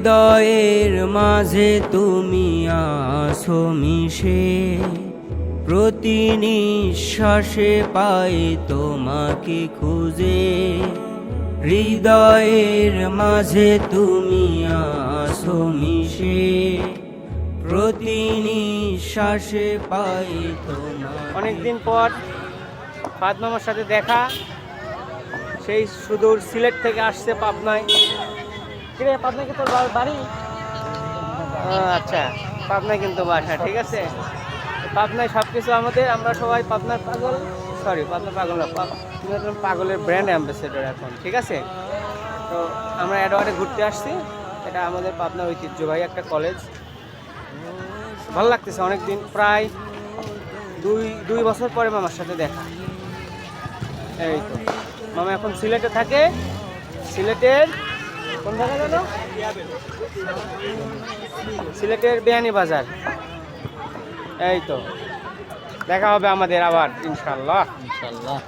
হৃদয়ের মাঝে তুমি আসো মিশে। প্রতি নিঃশ্বাসে পাই তোমাকে খুঁজে। হৃদয়ের মাঝে তুমি আসো মিশে। প্রতি নিঃশ্বাসে পাই তোমার অনেকদিন পর পাদমামার সাথে দেখা। সেই সুদূর সিলেট থেকে আসছে পাবনায়। কিরে পাবনায় কি তোর বাড়ি? আচ্ছা। পাবনায় কিন্তু বাসা, ঠিক আছে? পাবনায় সব কিছু আমাদের, আমরা সবাই পাবনার পাগল। সরি পাবনা পাগল না পাগলের ব্র্যান্ড অ্যাম্বাসেডর এখন, ঠিক আছে? তো আমরা অ্যাডওয়ার্ডে ঘুরতে আসছি। এটা আমাদের পাবনার ঐতিহ্যবাহী একটা কলেজ ভালো লাগতেছে অনেকদিন, প্রায় দুই দুই বছর পরে মামার সাথে দেখা। এই তো। মামা এখন সিলেটে থাকে। সিলেটের সিলেটের বিয়ানি বাজার। এই তো দেখা হবে আমাদের আবার ইনশাল্লাহ ইনশাল্লাহ